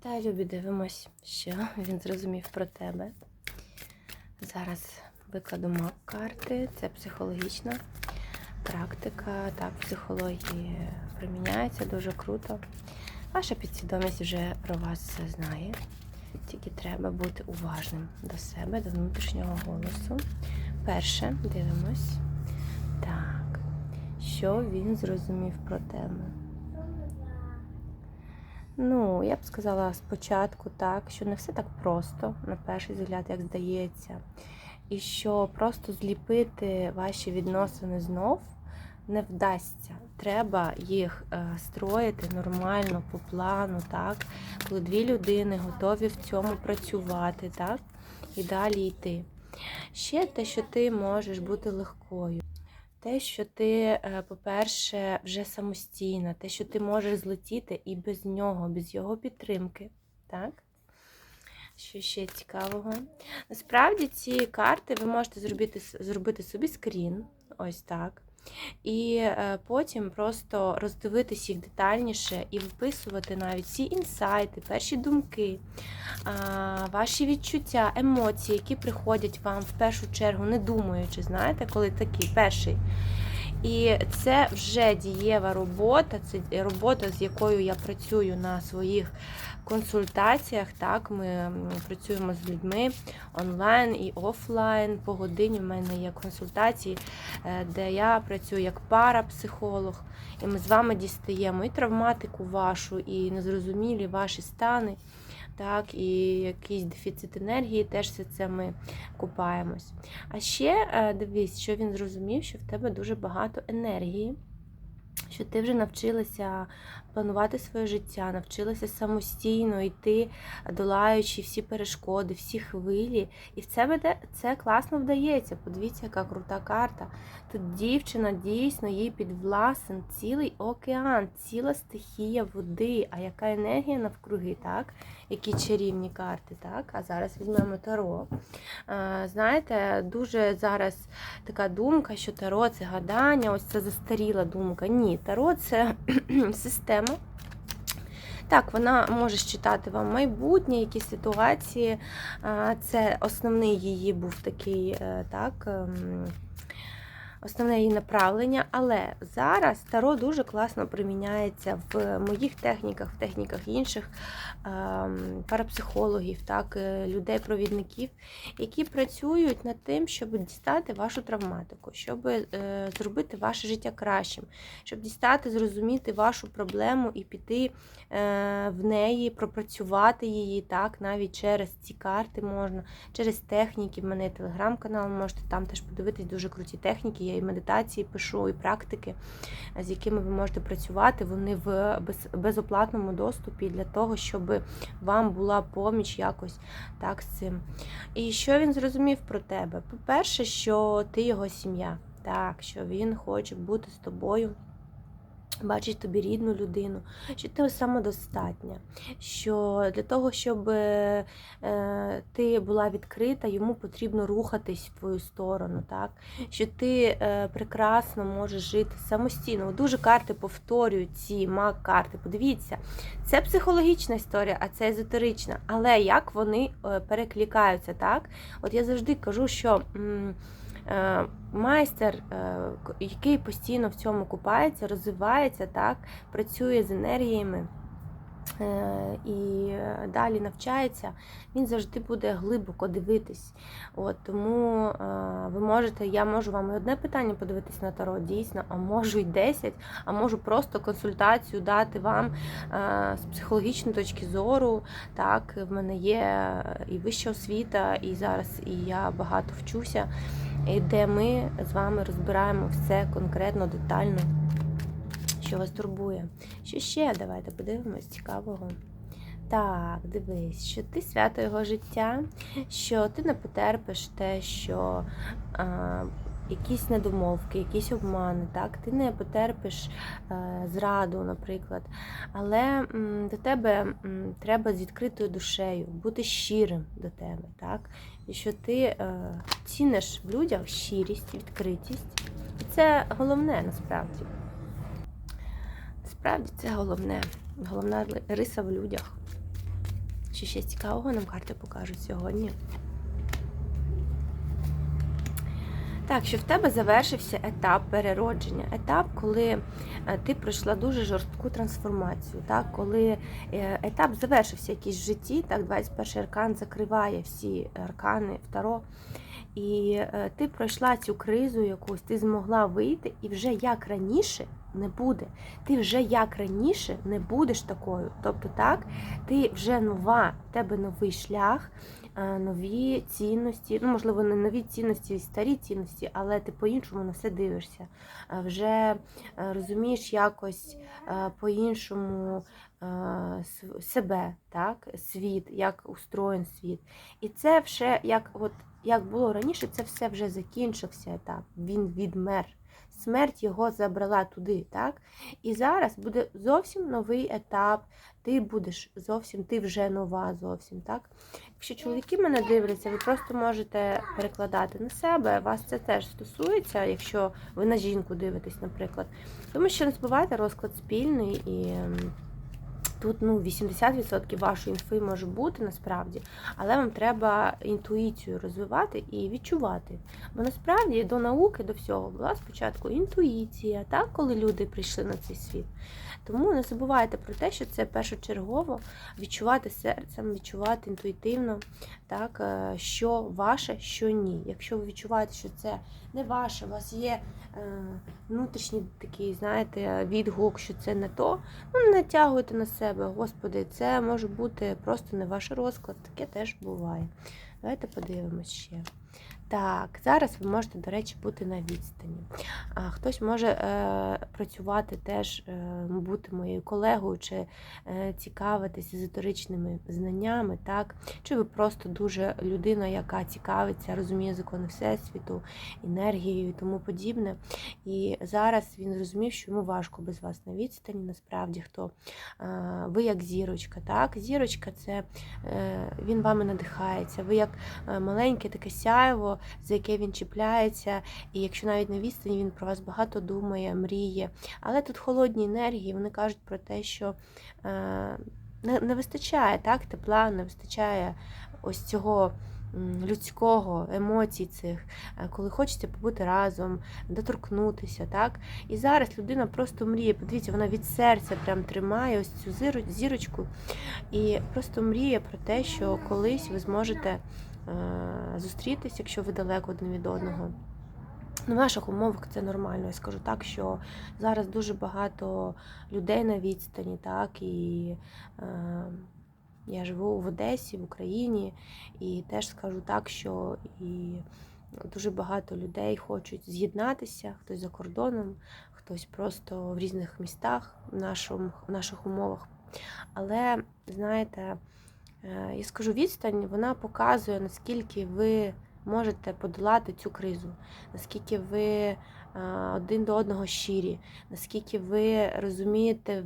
Вітаю, любі, дивимось, що він зрозумів про тебе. Зараз викладу мап карти. Це психологічна практика. Так, психології приміняється дуже круто. Ваша підсвідомість вже про вас все знає. Тільки треба бути уважним до себе, до внутрішнього голосу. Перше, дивимось. Так, що він зрозумів про тебе? Ну, я б сказала спочатку так, що не все так просто, на перший взгляд, як здається. І що просто зліпити ваші відносини знов не вдасться. Треба їх е, строїти нормально по плану, так, коли дві людини готові в цьому працювати, так, і далі йти. Ще те, що ти можеш бути легкою. Те, що ти, е, по-перше, вже самостійна, те, що ти можеш злетіти і без нього, без його підтримки. Так? Що ще цікавого? Насправді ці карти ви можете зробити, зробити собі скрін, ось так. І е, потім просто роздивитись їх детальніше і виписувати навіть всі інсайти, перші думки, ваші відчуття, емоції, які приходять вам в першу чергу, не думаючи, знаєте, коли такий перший. І це вже дієва робота, це робота, з якою я працюю на своїх консультаціях. Так, Ми працюємо з людьми онлайн і офлайн. По годині в мене є консультації, е, де я працюю як парапсихолог, і ми з вами дістаємо і травматику вашу, і незрозумілі ваші стани. Так, і якийсь дефіцит енергії, теж все це ми купаємось. А ще е, дивись, що він зрозумів, що в тебе дуже багато енергії, що ти вже навчилася планувати своє життя, навчилася самостійно йти, долаючи всі перешкоди, всі хвилі. І в тебе це класно вдається. Подивіться, яка крута карта. Тут дівчина дійсно їй підвласен цілий океан, ціла стихія води. А яка енергія навкруги, так? Які чарівні карти, так? А зараз візьмемо таро. Знаєте, дуже зараз така думка, що таро це гадання, ось це застаріла думка. Ні, таро це система. Так, вона може читати вам майбутнє, якісь ситуації. Це основний її був такий, е, так. Основне її направлення, але зараз таро дуже класно приміняється в моїх техніках, в техніках інших ем, парапсихологів, так, е, людей-провідників, які працюють над тим, щоб дістати вашу травматику, щоб е, зробити ваше життя кращим, щоб дістати, зрозуміти вашу проблему і піти е, в неї, пропрацювати її, так, навіть через ці карти можна, через техніки. В мене телеграм-канал, можете там теж подивитись дуже круті техніки. Я і медитації пишу, і практики, з якими ви можете працювати. Вони в безоплатному доступі для того, щоб вам була поміч якось так з цим. І що він зрозумів про тебе? По-перше, що ти його сім'я, так, що він хоче бути з тобою. Бачить тобі рідну людину, що ти самодостатня, що для того, щоб е, ти була відкрита, йому потрібно рухатись в твою сторону, так? що ти е, прекрасно можеш жити самостійно. Дуже карти повторюють ці маг-карти. Подивіться, це психологічна історія, а це езотерична. Але як вони е, перекликаються, так? От я завжди кажу, що. М майстер, е, який постійно в цьому купається, розвивається, так, працює з енергіями е, і далі навчається, він завжди буде глибоко дивитись. От, Тому ви можете, я можу вам і одне питання подивитись на таро, дійсно, а можу й 10, а можу просто консультацію дати вам з психологічної точки зору. Так, В мене є і вища освіта, і зараз і я багато вчуся і де ми з вами розбираємо все конкретно, детально, що вас турбує. Що ще? Давайте подивимось цікавого. Так, дивись, що ти свято його життя, що ти не потерпиш те, що а, якісь недомовки, якісь обмани, так, ти не потерпиш а, зраду, наприклад. Але до тебе треба з відкритою душею, бути щирим до тебе. так, І що ти а, ціниш в людях щирість, відкритість. І це головне насправді. Насправді це головне, головна риса в людях. Що ще цікавого нам карти покажуть сьогодні? Так, що в тебе завершився етап переродження, етап, коли е, ти пройшла дуже жорстку трансформацію, так, коли е, етап завершився якийсь в житті, так, 21 аркан закриває всі аркани Таро, і е, ти пройшла цю кризу якусь, ти змогла вийти, і вже як раніше не буде. Ти вже як раніше не будеш такою. Тобто, так, ти вже нова, в тебе новий шлях нові цінності, ну, можливо, не нові цінності, старі цінності, але ти по-іншому на все дивишся. Е, Вже е, розумієш якось е, по-іншому е, себе, так? світ, як устроєн світ. І це вже, як, от, як було раніше, це все вже закінчився етап. Він відмер. Смерть його забрала туди, так? І зараз буде зовсім новий етап. Ти будеш зовсім, ти вже нова зовсім, так? Якщо чоловіки мене дивляться, ви просто можете перекладати на себе. Вас це теж стосується, якщо ви на жінку дивитесь, наприклад. Тому що не забувайте розклад спільний і. Тут ну 80% вашої інфи може бути насправді, але вам треба інтуїцію розвивати і відчувати. Бо насправді до науки, до всього була спочатку інтуїція, так, коли люди прийшли на цей світ. Тому не забувайте про те, що це першочергово відчувати серцем, відчувати інтуїтивно, так, е, що ваше, що ні. Якщо ви відчуваєте, що це не ваше, у вас є е, внутрішній такий, знаєте, відгук, що це не то, ну натягуйте на себе. Господи, це може бути просто не ваш розклад, таке теж буває. Давайте подивимось ще. Так, зараз ви можете, до речі, бути на відстані. А хтось може е, працювати теж, е, бути моєю колегою, чи е, цікавитись езотеричними знаннями, так? Чи ви просто дуже людина, яка цікавиться, розуміє закони Всесвіту, енергією і тому подібне. І зараз він зрозумів, що йому важко без вас на відстані. Насправді, хто е, ви як зірочка, так? Зірочка це е, він вами надихається. Ви як е, маленьке таке сяйво, за яке він чіпляється, і якщо навіть на відстані він про вас багато думає, мріє. Але тут холодні енергії, вони кажуть про те, що е, не, не вистачає так, тепла, не вистачає ось цього. Людського емоцій цих, е, коли хочеться побути разом, доторкнутися, так? І зараз людина просто мріє. Подивіться, вона від серця прям тримає ось цю зірочку і просто мріє про те, що колись ви зможете зустрітись, якщо ви далеко один від одного. На ваших умовах це нормально. Я скажу так, що зараз дуже багато людей на відстані, так і е, я живу в Одесі, в Україні, і теж скажу так, що і дуже багато людей хочуть з'єднатися, хтось за кордоном, хтось просто в різних містах в, нашому, в наших умовах. Але знаєте, е, я скажу, відстань вона показує, наскільки ви можете подолати цю кризу, наскільки ви е, один до одного щирі, наскільки ви розумієте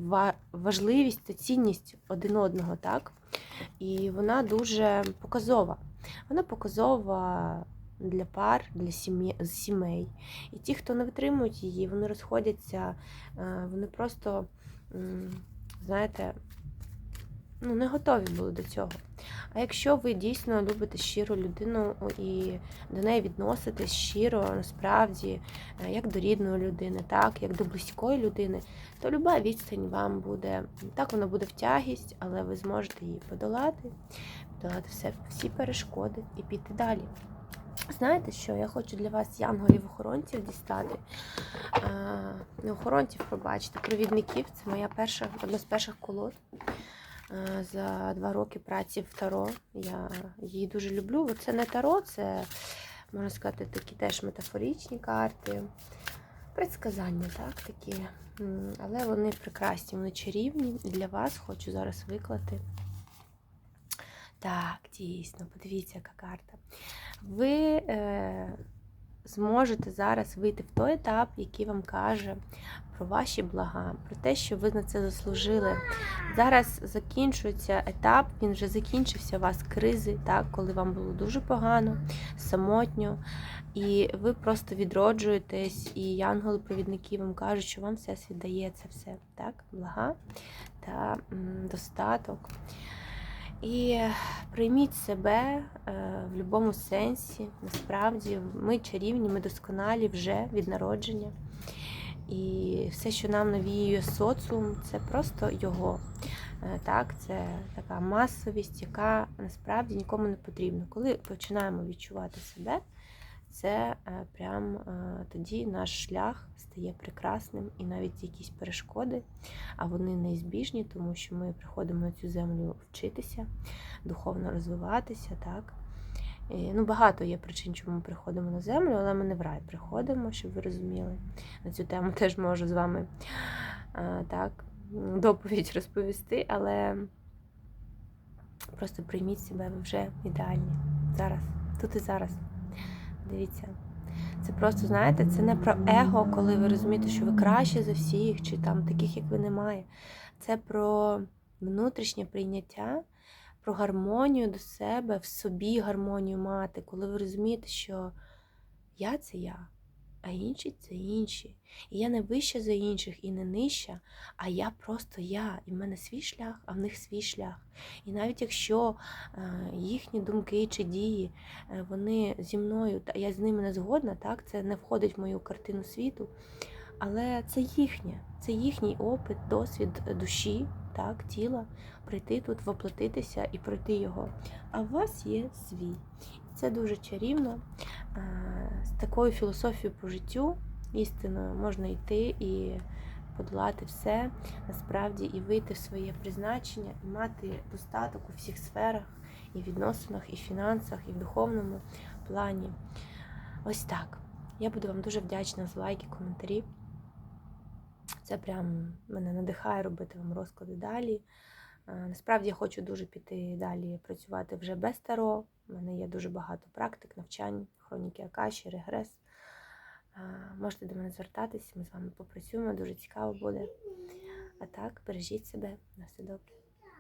важливість та цінність один одного, так? І вона дуже показова. Вона показова для пар, для сімей. І ті, хто не витримують її, вони розходяться, е, вони просто, знаєте, ну, не готові були до цього. А якщо ви дійсно любите щиру людину і до неї відноситесь щиро, насправді, е, як до рідної людини, так, як до близької людини, то люба відстань вам буде, так вона буде в тягість, але ви зможете її подолати, подолати все, всі перешкоди і піти далі. Знаєте що? Я хочу для вас янголів-охоронців дістати. Не охоронців, пробачте, провідників. Це моя перша, одна з перших колод. Е, за два роки праці в Таро. Я її дуже люблю. Це не Таро, це, можна сказати, такі теж метафоричні карти. Предсказання, так, такі. Але вони прекрасні, вони чарівні. Для вас хочу зараз виклати. Так, дійсно, подивіться, яка карта. Ви е, зможете зараз вийти в той етап, який вам каже про ваші блага, про те, що ви на це заслужили. Зараз закінчується етап, він вже закінчився у вас кризи, так, коли вам було дуже погано, самотньо, і ви просто відроджуєтесь, і янголи-провідники вам кажуть, що вам все дає це все, так, блага та достаток. І прийміть себе е, в будь-якому сенсі. Насправді, ми чарівні, ми досконалі вже від народження. І все, що нам навіює соціум, це просто його. Е, Так, це така масовість, яка насправді нікому не потрібна. Коли починаємо відчувати себе, це е, прям е, тоді наш шлях стає прекрасним і навіть якісь перешкоди, а вони неізбіжні, тому що ми приходимо на цю землю вчитися, духовно розвиватися. так. І, ну, багато є причин, чому ми приходимо на землю, але ми не в рай приходимо, щоб ви розуміли. На цю тему теж можу з вами так, доповідь розповісти, але просто прийміть себе, ви вже ідеальні. Зараз, тут і зараз. Дивіться. Це просто, знаєте, це не про его, коли ви розумієте, що ви краще за всіх, чи там таких, як ви немає. Це про внутрішнє прийняття, про гармонію до себе, в собі гармонію мати, коли ви розумієте, що я це я, а інші це інші. І я не вища за інших і не нижча, а я просто я. І в мене свій шлях, а в них свій шлях. І навіть якщо е, їхні думки чи дії, е, вони зі мною, та я з ними не згодна, так, це не входить в мою картину світу. Але це їхнє, це їхній опит, досвід душі, так, тіла, прийти тут, воплотитися і пройти його. А у вас є свій. Це дуже чарівно. З такою філософією по життю, істиною, можна йти і подолати все насправді і вийти в своє призначення, і мати достаток у всіх сферах, і відносинах, і фінансах, і в духовному плані. Ось так. Я буду вам дуже вдячна за лайки, коментарі. Це прям мене надихає робити вам розклади далі. Е, Насправді я хочу дуже піти далі працювати вже без таро. У мене є дуже багато практик, навчань, хроніки Акаші, регрес. Можете до мене звертатись, ми з вами попрацюємо, дуже цікаво буде. А так, бережіть себе, на все добре.